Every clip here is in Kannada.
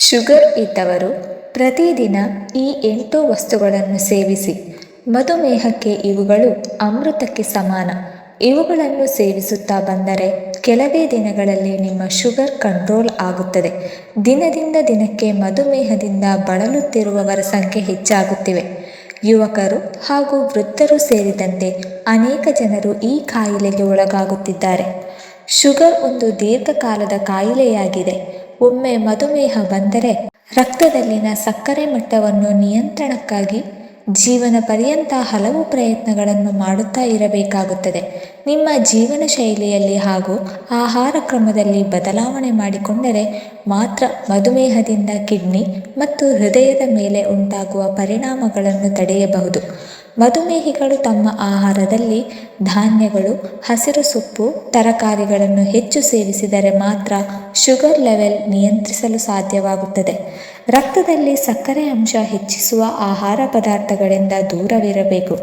ಶುಗರ್ ಇದ್ದವರು ಪ್ರತಿದಿನ ಈ ಎಂಟು ವಸ್ತುಗಳನ್ನು ಸೇವಿಸಿ, ಮಧುಮೇಹಕ್ಕೆ ಇವುಗಳು ಅಮೃತಕ್ಕೆ ಸಮಾನ. ಇವುಗಳನ್ನು ಸೇವಿಸುತ್ತಾ ಬಂದರೆ ಕೆಲವೇ ದಿನಗಳಲ್ಲಿ ನಿಮ್ಮ ಶುಗರ್ ಕಂಟ್ರೋಲ್ ಆಗುತ್ತದೆ. ದಿನದಿಂದ ದಿನಕ್ಕೆ ಮಧುಮೇಹದಿಂದ ಬಳಲುತ್ತಿರುವವರ ಸಂಖ್ಯೆ ಹೆಚ್ಚಾಗುತ್ತಿವೆ. ಯುವಕರು ಹಾಗೂ ವೃದ್ಧರು ಸೇರಿದಂತೆ ಅನೇಕ ಜನರು ಈ ಕಾಯಿಲೆಗೆ ಒಳಗಾಗುತ್ತಿದ್ದಾರೆ. ಶುಗರ್ ಒಂದು ದೀರ್ಘಕಾಲದ ಕಾಯಿಲೆಯಾಗಿದೆ. ಒಮ್ಮೆ ಮಧುಮೇಹ ಬಂದರೆ ರಕ್ತದಲ್ಲಿನ ಸಕ್ಕರೆ ಮಟ್ಟವನ್ನು ನಿಯಂತ್ರಣಕ್ಕಾಗಿ ಜೀವನ ಪರ್ಯಂತ ಹಲವು ಪ್ರಯತ್ನಗಳನ್ನು ಮಾಡುತ್ತಾ ಇರಬೇಕಾಗುತ್ತದೆ. ನಿಮ್ಮ ಜೀವನ ಶೈಲಿಯಲ್ಲಿ ಹಾಗೂ ಆಹಾರ ಕ್ರಮದಲ್ಲಿ ಬದಲಾವಣೆ ಮಾಡಿಕೊಂಡರೆ ಮಾತ್ರ ಮಧುಮೇಹದಿಂದ ಕಿಡ್ನಿ ಮತ್ತು ಹೃದಯದ ಮೇಲೆ ಉಂಟಾಗುವ ಪರಿಣಾಮಗಳನ್ನು ತಡೆಯಬಹುದು. ಮಧುಮೇಹಿಗಳು ತಮ್ಮ ಆಹಾರದಲ್ಲಿ ಧಾನ್ಯಗಳು, ಹಸಿರು ಸೊಪ್ಪು, ತರಕಾರಿಗಳನ್ನು ಹೆಚ್ಚು ಸೇವಿಸಿದರೆ ಮಾತ್ರ ಶುಗರ್ ಲೆವೆಲ್ ನಿಯಂತ್ರಿಸಲು ಸಾಧ್ಯವಾಗುತ್ತದೆ. ರಕ್ತದಲ್ಲಿ ಸಕ್ಕರೆ ಅಂಶ ಹೆಚ್ಚಿಸುವ ಆಹಾರ ಪದಾರ್ಥಗಳಿಂದ ದೂರವಿರಬೇಕು.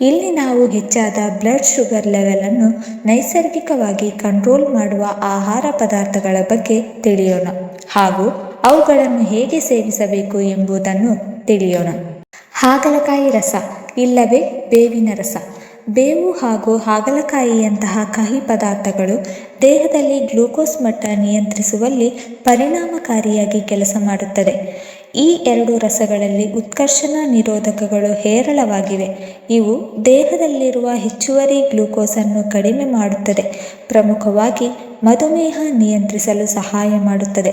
ಇಲ್ಲಿ ನಾವು ಹೆಚ್ಚಾದ ಬ್ಲಡ್ ಶುಗರ್ ಲೆವೆಲನ್ನು ನೈಸರ್ಗಿಕವಾಗಿ ಕಂಟ್ರೋಲ್ ಮಾಡುವ ಆಹಾರ ಪದಾರ್ಥಗಳ ಬಗ್ಗೆ ತಿಳಿಯೋಣ ಹಾಗೂ ಅವುಗಳನ್ನು ಹೇಗೆ ಸೇವಿಸಬೇಕು ಎಂಬುದನ್ನು ತಿಳಿಯೋಣ. ಹಾಗಲಕಾಯಿ ರಸ. ಇಲ್ಲವೇ? ಬೇವಿನ ರಸ. ಬೇವು ಹಾಗೂ ಹಾಗಲಕಾಯಿಯಂತಹ ಕಹಿ ಪದಾರ್ಥಗಳು ದೇಹದಲ್ಲಿ ಗ್ಲೂಕೋಸ್ ಮಟ್ಟ ನಿಯಂತ್ರಿಸುವಲ್ಲಿ ಪರಿಣಾಮಕಾರಿಯಾಗಿ ಕೆಲಸ ಮಾಡುತ್ತದೆ. ಈ ಎರಡು ರಸಗಳಲ್ಲಿ ಉತ್ಕರ್ಷಣ ನಿರೋಧಕಗಳು ಹೇರಳವಾಗಿವೆ. ಇವು ದೇಹದಲ್ಲಿರುವ ಹೆಚ್ಚುವರಿ ಗ್ಲೂಕೋಸನ್ನು ಕಡಿಮೆ ಮಾಡುತ್ತದೆ. ಪ್ರಮುಖವಾಗಿ ಮಧುಮೇಹ ನಿಯಂತ್ರಿಸಲು ಸಹಾಯ ಮಾಡುತ್ತದೆ.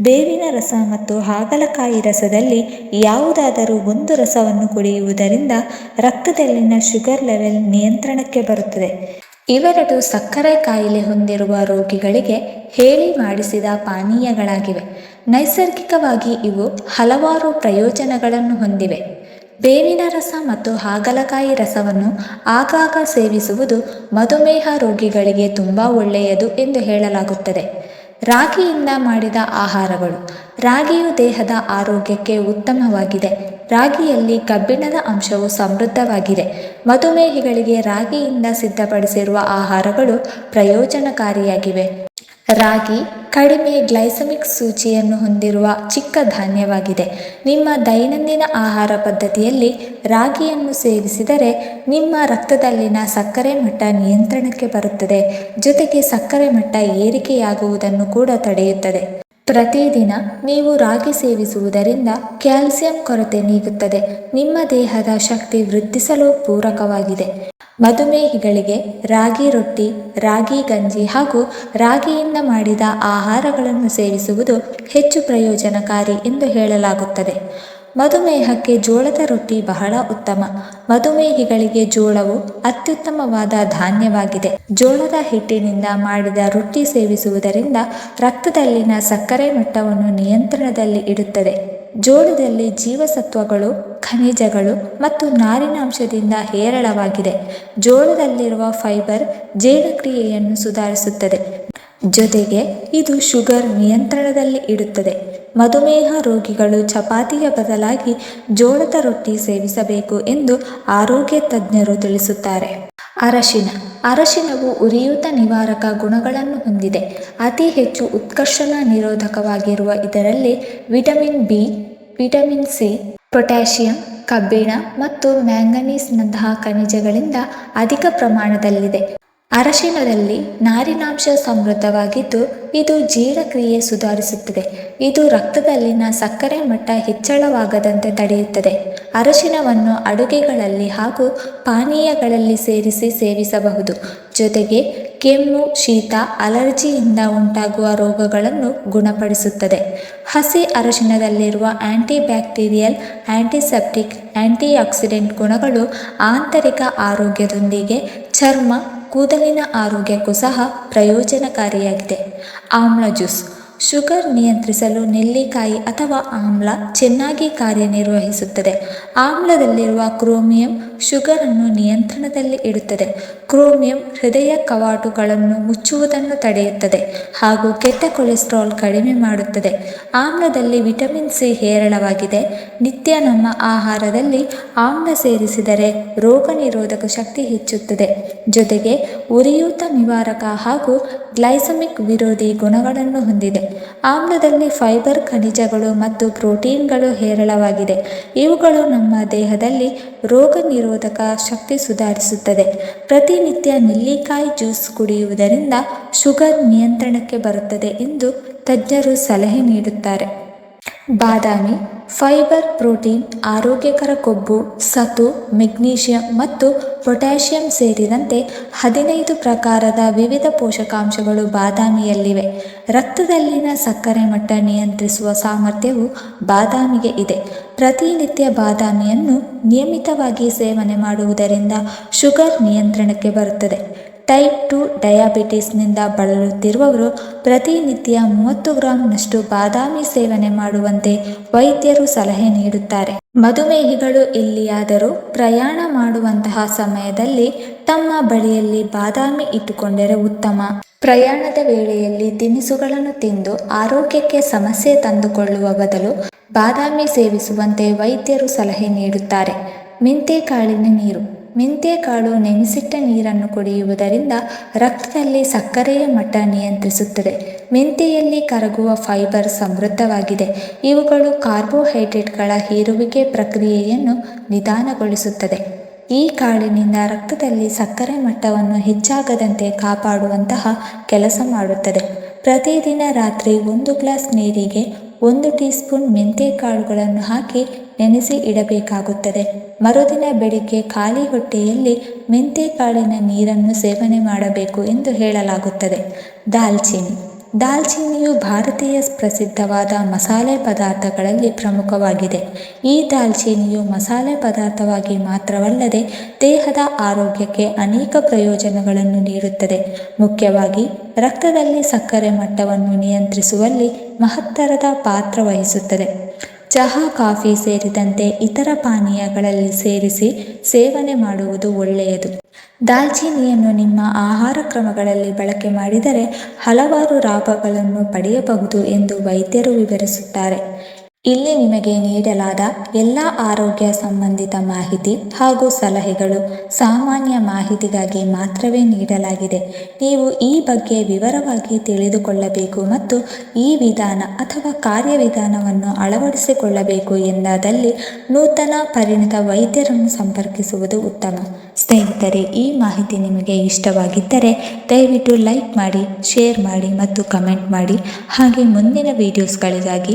ಬೇವಿನ ರಸ ಮತ್ತು ಹಾಗಲಕಾಯಿ ರಸದಲ್ಲಿ ಯಾವುದಾದರೂ ಒಂದು ರಸವನ್ನು ಕುಡಿಯುವುದರಿಂದ ರಕ್ತದಲ್ಲಿನ ಶುಗರ್ ಲೆವೆಲ್ ನಿಯಂತ್ರಣಕ್ಕೆ ಬರುತ್ತದೆ. ಇವೆರಡು ಸಕ್ಕರೆ ಕಾಯಿಲೆ ಹೊಂದಿರುವ ರೋಗಿಗಳಿಗೆ ಹೇಳಿ ಮಾಡಿಸಿದ ಪಾನೀಯಗಳಾಗಿವೆ. ನೈಸರ್ಗಿಕವಾಗಿ ಇವು ಹಲವಾರು ಪ್ರಯೋಜನಗಳನ್ನು ಹೊಂದಿವೆ. ಬೇವಿನ ರಸ ಮತ್ತು ಹಾಗಲಕಾಯಿ ರಸವನ್ನು ಆಗಾಗ ಸೇವಿಸುವುದು ಮಧುಮೇಹ ರೋಗಿಗಳಿಗೆ ತುಂಬ ಒಳ್ಳೆಯದು ಎಂದು ಹೇಳಲಾಗುತ್ತದೆ. ರಾಗಿಯಿಂದ ಮಾಡಿದ ಆಹಾರಗಳು. ರಾಗಿಯು ದೇಹದ ಆರೋಗ್ಯಕ್ಕೆ ಉತ್ತಮವಾಗಿದೆ. ರಾಗಿಯಲ್ಲಿ ಕಬ್ಬಿಣದ ಅಂಶವು ಸಮೃದ್ಧವಾಗಿದೆ. ಮಧುಮೇಹಿಗಳಿಗೆ ರಾಗಿಯಿಂದ ಸಿದ್ಧಪಡಿಸಿರುವ ಆಹಾರಗಳು ಪ್ರಯೋಜನಕಾರಿಯಾಗಿವೆ. ರಾಗಿ ಕಡಿಮೆ ಗ್ಲೈಸಮಿಕ್ ಸೂಚಿಯನ್ನು ಹೊಂದಿರುವ ಚಿಕ್ಕ ಧಾನ್ಯವಾಗಿದೆ. ನಿಮ್ಮ ದೈನಂದಿನ ಆಹಾರ ಪದ್ಧತಿಯಲ್ಲಿ ರಾಗಿಯನ್ನು ಸೇವಿಸಿದರೆ ನಿಮ್ಮ ರಕ್ತದಲ್ಲಿನ ಸಕ್ಕರೆ ಮಟ್ಟ ನಿಯಂತ್ರಣಕ್ಕೆ ಬರುತ್ತದೆ. ಜೊತೆಗೆ ಸಕ್ಕರೆ ಮಟ್ಟ ಏರಿಕೆಯಾಗುವುದನ್ನು ಕೂಡ ತಡೆಯುತ್ತದೆ. ಪ್ರತಿದಿನ ನೀವು ರಾಗಿ ಸೇವಿಸುವುದರಿಂದ ಕ್ಯಾಲ್ಸಿಯಂ ಕೊರತೆ ನೀಗುತ್ತದೆ. ನಿಮ್ಮ ದೇಹದ ಶಕ್ತಿ ವೃದ್ಧಿಸಲು ಪೂರಕವಾಗಿದೆ. ಮಧುಮೇಹಿಗಳಿಗೆ ರಾಗಿ ರೊಟ್ಟಿ, ರಾಗಿ ಗಂಜಿ ಹಾಗೂ ರಾಗಿಯಿಂದ ಮಾಡಿದ ಆಹಾರಗಳನ್ನು ಸೇವಿಸುವುದು ಹೆಚ್ಚು ಪ್ರಯೋಜನಕಾರಿ ಎಂದು ಹೇಳಲಾಗುತ್ತದೆ. ಮಧುಮೇಹಕ್ಕೆ ಜೋಳದ ರೊಟ್ಟಿ ಬಹಳ ಉತ್ತಮ. ಮಧುಮೇಹಿಗಳಿಗೆ ಜೋಳವು ಅತ್ಯುತ್ತಮವಾದ ಧಾನ್ಯವಾಗಿದೆ. ಜೋಳದ ಹಿಟ್ಟಿನಿಂದ ಮಾಡಿದ ರೊಟ್ಟಿ ಸೇವಿಸುವುದರಿಂದ ರಕ್ತದಲ್ಲಿನ ಸಕ್ಕರೆ ಮಟ್ಟವನ್ನು ನಿಯಂತ್ರಣದಲ್ಲಿ ಇಡುತ್ತದೆ. ಜೋಳದಲ್ಲಿ ಜೀವಸತ್ವಗಳು, ಖನಿಜಗಳು ಮತ್ತು ನಾರಿನಾಂಶದಿಂದ ಹೇರಳವಾಗಿದೆ. ಜೋಳದಲ್ಲಿರುವ ಫೈಬರ್ ಜೀರ್ಣಕ್ರಿಯೆಯನ್ನು ಸುಧಾರಿಸುತ್ತದೆ. ಜೊತೆಗೆ ಇದು ಶುಗರ್ ನಿಯಂತ್ರಣದಲ್ಲಿ ಇಡುತ್ತದೆ. ಮಧುಮೇಹ ರೋಗಿಗಳು ಚಪಾತಿಯ ಬದಲಾಗಿ ಜೋಳದ ರೊಟ್ಟಿ ಸೇವಿಸಬೇಕು ಎಂದು ಆರೋಗ್ಯ ತಜ್ಞರು ತಿಳಿಸುತ್ತಾರೆ. ಅರಶಿನ. ಅರಶಿನವು ಉರಿಯೂತ ನಿವಾರಕ ಗುಣಗಳನ್ನು ಹೊಂದಿದೆ. ಅತಿ ಹೆಚ್ಚು ಉತ್ಕರ್ಷಣ ನಿರೋಧಕವಾಗಿರುವ ಇದರಲ್ಲಿ vitamin B, vitamin C, potassium, ಕಬ್ಬಿಣ ಮತ್ತು ಮ್ಯಾಂಗನೀಸ್ನಂತಹ ಖನಿಜಗಳಿಂದ ಅಧಿಕ ಪ್ರಮಾಣದಲ್ಲಿದೆ. ಅರಶಿನದಲ್ಲಿ ನಾರಿನಾಂಶ ಸಮೃದ್ಧವಾಗಿದ್ದು, ಇದು ಜೀರ್ಣಕ್ರಿಯೆ ಸುಧಾರಿಸುತ್ತದೆ. ಇದು ರಕ್ತದಲ್ಲಿನ ಸಕ್ಕರೆ ಮಟ್ಟ ಹೆಚ್ಚಳವಾಗದಂತೆ ತಡೆಯುತ್ತದೆ. ಅರಶಿನವನ್ನು ಅಡುಗೆಗಳಲ್ಲಿ ಹಾಗೂ ಪಾನೀಯಗಳಲ್ಲಿ ಸೇರಿಸಿ ಸೇವಿಸಬಹುದು. ಜೊತೆಗೆ ಕೆಮ್ಮು, ಶೀತ, ಅಲರ್ಜಿಯಿಂದ ಉಂಟಾಗುವ ರೋಗಗಳನ್ನು ಗುಣಪಡಿಸುತ್ತದೆ. ಹಸಿ ಅರಶಿನದಲ್ಲಿರುವ ಆಂಟಿ ಬ್ಯಾಕ್ಟೀರಿಯಲ್ ಆಂಟಿಸೆಪ್ಟಿಕ್ ಆಕ್ಸಿಡೆಂಟ್ ಗುಣಗಳು ಆಂತರಿಕ ಆರೋಗ್ಯದೊಂದಿಗೆ ಚರ್ಮ ಕೂದಲಿನ ಆರೋಗ್ಯಕ್ಕೂ ಸಹ ಪ್ರಯೋಜನಕಾರಿಯಾಗಿದೆ. ಆಮ್ಲ ಜ್ಯೂಸ್ ಶುಗರ್ ನಿಯಂತ್ರಿಸಲು ನೆಲ್ಲಿಕಾಯಿ ಅಥವಾ ಆಮ್ಲ ಚೆನ್ನಾಗಿ ಕಾರ್ಯನಿರ್ವಹಿಸುತ್ತದೆ. ಆಮ್ಲದಲ್ಲಿರುವ ಕ್ರೋಮಿಯಂ ಶುಗರನ್ನು ನಿಯಂತ್ರಣದಲ್ಲಿ ಇಡುತ್ತದೆ. ಕ್ರೋಮಿಯಂ ಹೃದಯ ಕವಾಟುಗಳನ್ನು ಮುಚ್ಚುವುದನ್ನು ತಡೆಯುತ್ತದೆ ಹಾಗೂ ಕೆಟ್ಟ ಕೊಲೆಸ್ಟ್ರಾಲ್ ಕಡಿಮೆ ಮಾಡುತ್ತದೆ. ಆಮ್ಲದಲ್ಲಿ ವಿಟಮಿನ್ ಸಿ ಹೇರಳವಾಗಿದೆ. ನಿತ್ಯ ನಮ್ಮ ಆಹಾರದಲ್ಲಿ ಆಮ್ಲ ಸೇರಿಸಿದರೆ ರೋಗ ನಿರೋಧಕ ಶಕ್ತಿ ಹೆಚ್ಚುತ್ತದೆ. ಜೊತೆಗೆ ಉರಿಯೂತ ನಿವಾರಕ ಹಾಗೂ ಗ್ಲೈಸಮಿಕ್ ವಿರೋಧಿ ಗುಣಗಳನ್ನು ಹೊಂದಿದೆ. ಆಮ್ಲದಲ್ಲಿ ಫೈಬರ್ ಖನಿಜಗಳು ಮತ್ತು ಪ್ರೋಟೀನ್ಗಳು ಹೇರಳವಾಗಿದೆ. ಇವುಗಳು ನಮ್ಮ ದೇಹದಲ್ಲಿ ರೋಗ ನಿರೋಧಕ ಶಕ್ತಿ ಸುಧಾರಿಸುತ್ತದೆ. ಪ್ರತಿನಿತ್ಯ ನೆಲ್ಲಿಕಾಯಿ ಜ್ಯೂಸ್ ಕುಡಿಯುವುದರಿಂದ ಶುಗರ್ ನಿಯಂತ್ರಣಕ್ಕೆ ಬರುತ್ತದೆ ಎಂದು ತಜ್ಞರು ಸಲಹೆ ನೀಡುತ್ತಾರೆ. ಬಾದಾಮಿ ಫೈಬರ್ ಪ್ರೋಟೀನ್, ಆರೋಗ್ಯಕರ ಕೊಬ್ಬು, ಸತು, ಮೆಗ್ನೀಷಿಯಂ ಮತ್ತು ಪೊಟ್ಯಾಷಿಯಂ ಸೇರಿದಂತೆ ಹದಿನೈದು ಪ್ರಕಾರದ ವಿವಿಧ ಪೋಷಕಾಂಶಗಳು ಬಾದಾಮಿಯಲ್ಲಿವೆ. ರಕ್ತದಲ್ಲಿನ ಸಕ್ಕರೆ ಮಟ್ಟ ನಿಯಂತ್ರಿಸುವ ಸಾಮರ್ಥ್ಯವು ಬಾದಾಮಿಗೆ ಇದೆ. ಪ್ರತಿನಿತ್ಯ ಬಾದಾಮಿಯನ್ನು ನಿಯಮಿತವಾಗಿ ಸೇವನೆ ಮಾಡುವುದರಿಂದ ಶುಗರ್ ನಿಯಂತ್ರಣಕ್ಕೆ ಬರುತ್ತದೆ. ಟೈಪ್ ಟು ಡಯಾಬಿಟಿಸ್ನಿಂದ ಬಳಲುತ್ತಿರುವವರು ಪ್ರತಿನಿತ್ಯ ಮೂವತ್ತು ಗ್ರಾಂನಷ್ಟು ಬಾದಾಮಿ ಸೇವನೆ ಮಾಡುವಂತೆ ವೈದ್ಯರು ಸಲಹೆ ನೀಡುತ್ತಾರೆ. ಮಧುಮೇಹಿಗಳು ಎಲ್ಲಿಯಾದರೂ ಪ್ರಯಾಣ ಮಾಡುವಂತಹ ಸಮಯದಲ್ಲಿ ತಮ್ಮ ಬಳಿಯಲ್ಲಿ ಬಾದಾಮಿ ಇಟ್ಟುಕೊಂಡರೆ ಉತ್ತಮ. ಪ್ರಯಾಣದ ವೇಳೆಯಲ್ಲಿ ತಿನಿಸುಗಳನ್ನು ತಿಂದು ಆರೋಗ್ಯಕ್ಕೆ ಸಮಸ್ಯೆ ತಂದುಕೊಳ್ಳುವ ಬದಲು ಬಾದಾಮಿ ಸೇವಿಸುವಂತೆ ವೈದ್ಯರು ಸಲಹೆ ನೀಡುತ್ತಾರೆ. ಮೆಂತೆ ಕಾಳಿನ ನೀರು. ಮೆಂತೆಕಾಳು ನೆನೆಸಿಟ್ಟ ನೀರನ್ನು ಕುಡಿಯುವುದರಿಂದ ರಕ್ತದಲ್ಲಿ ಸಕ್ಕರೆಯ ಮಟ್ಟ ನಿಯಂತ್ರಿಸುತ್ತದೆ. ಮೆಂತೆಯಲ್ಲಿ ಕರಗುವ ಫೈಬರ್ ಸಮೃದ್ಧವಾಗಿದೆ. ಇವುಗಳು ಕಾರ್ಬೋಹೈಡ್ರೇಟ್ಗಳ ಹೀರುವಿಕೆ ಪ್ರಕ್ರಿಯೆಯನ್ನು ನಿಧಾನಗೊಳಿಸುತ್ತದೆ. ಈ ಕಾಳಿನಿಂದ ರಕ್ತದಲ್ಲಿ ಸಕ್ಕರೆ ಮಟ್ಟವನ್ನು ಹೆಚ್ಚಾಗದಂತೆ ಕಾಪಾಡುವಂತಹ ಕೆಲಸ ಮಾಡುತ್ತದೆ. ಪ್ರತಿದಿನ ರಾತ್ರಿ ಒಂದು ಗ್ಲಾಸ್ ನೀರಿಗೆ ಒಂದು ಟೀ ಸ್ಪೂನ್ ಮೆಂತೆಕಾಳುಗಳನ್ನು ಹಾಕಿ ನೆನೆಸಿ ಇಡಬೇಕಾಗುತ್ತದೆ. ಮರುದಿನ ಬೆಳಿಗ್ಗೆ ಖಾಲಿ ಹೊಟ್ಟೆಯಲ್ಲಿ ಮೆಂತೆಕಾಳಿನ ನೀರನ್ನು ಸೇವನೆ ಮಾಡಬೇಕು ಎಂದು ಹೇಳಲಾಗುತ್ತದೆ. ದಾಲ್ಚಿನ್ನಿ. ದಾಲ್ಚಿನ್ನಿಯು ಭಾರತೀಯ ಪ್ರಸಿದ್ಧವಾದ ಮಸಾಲೆ ಪದಾರ್ಥಗಳಲ್ಲಿ ಪ್ರಮುಖವಾಗಿದೆ. ಈ ದಾಲ್ಚಿನ್ನಿಯು ಮಸಾಲೆ ಪದಾರ್ಥವಾಗಿ ಮಾತ್ರವಲ್ಲದೆ ದೇಹದ ಆರೋಗ್ಯಕ್ಕೆ ಅನೇಕ ಪ್ರಯೋಜನಗಳನ್ನು ನೀಡುತ್ತದೆ. ಮುಖ್ಯವಾಗಿ, ರಕ್ತದಲ್ಲಿ ಸಕ್ಕರೆ ಮಟ್ಟವನ್ನು ನಿಯಂತ್ರಿಸುವಲ್ಲಿ ಮಹತ್ತರದ ಪಾತ್ರ ವಹಿಸುತ್ತದೆ. ಚಹಾ, ಕಾಫಿ ಸೇರಿದಂತೆ ಇತರ ಪಾನೀಯಗಳಲ್ಲಿ ಸೇರಿಸಿ ಸೇವನೆ ಮಾಡುವುದು ಒಳ್ಳೆಯದು. ದಾಲ್ಚಿನ್ನಿಯನ್ನು ನಿಮ್ಮ ಆಹಾರ ಕ್ರಮಗಳಲ್ಲಿ ಬಳಕೆ ಮಾಡಿದರೆ ಹಲವಾರು ಲಾಭಗಳನ್ನು ಪಡೆಯಬಹುದು ಎಂದು ವೈದ್ಯರು ವಿವರಿಸುತ್ತಾರೆ. ಇಲ್ಲಿ ನಿಮಗೆ ನೀಡಲಾದ ಎಲ್ಲ ಆರೋಗ್ಯ ಸಂಬಂಧಿತ ಮಾಹಿತಿ ಹಾಗೂ ಸಲಹೆಗಳು ಸಾಮಾನ್ಯ ಮಾಹಿತಿಗಾಗಿ ಮಾತ್ರವೇ ನೀಡಲಾಗಿದೆ. ನೀವು ಈ ಬಗ್ಗೆ ವಿವರವಾಗಿ ತಿಳಿದುಕೊಳ್ಳಬೇಕು ಮತ್ತು ಈ ವಿಧಾನ ಅಥವಾ ಕಾರ್ಯವಿಧಾನವನ್ನು ಅಳವಡಿಸಿಕೊಳ್ಳಬೇಕು ಎಂದಾದಲ್ಲಿ ನೂತನ ಪರಿಣಿತ ವೈದ್ಯರನ್ನು ಸಂಪರ್ಕಿಸುವುದು ಉತ್ತಮ. ಸ್ನೇಹಿತರೆ, ಈ ಮಾಹಿತಿ ನಿಮಗೆ ಇಷ್ಟವಾಗಿದ್ದರೆ ದಯವಿಟ್ಟು ಲೈಕ್ ಮಾಡಿ, ಶೇರ್ ಮಾಡಿ ಮತ್ತು ಕಮೆಂಟ್ ಮಾಡಿ. ಹಾಗೆ ಮುಂದಿನ ವೀಡಿಯೋಸ್ಗಳಿಗಾಗಿ